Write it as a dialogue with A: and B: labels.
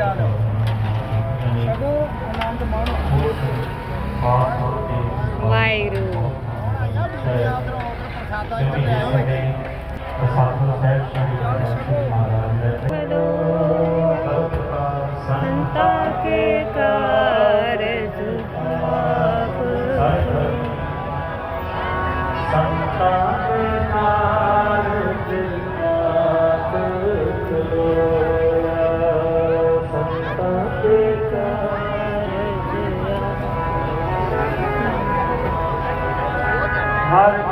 A: ਜਾ ਲਓ ਸਭੋ ਆਨੰਦ ਮਾਣੋ। ਵਾਹਿਗੁਰੂ। ਪ੍ਰਸਾਦਾ ਇੱਧਰ ਲੈ ਆਓ ਇੱਥੇ ਪ੍ਰਸਾਦ ਸਾਹਿਬ ਸ਼੍ਰੀ ਗੁਰੂ ਮਹਾਰਾਜ ਦੇ ਸੰਤਾ ਕੇ ਕਾਰਜ ਆਪ हर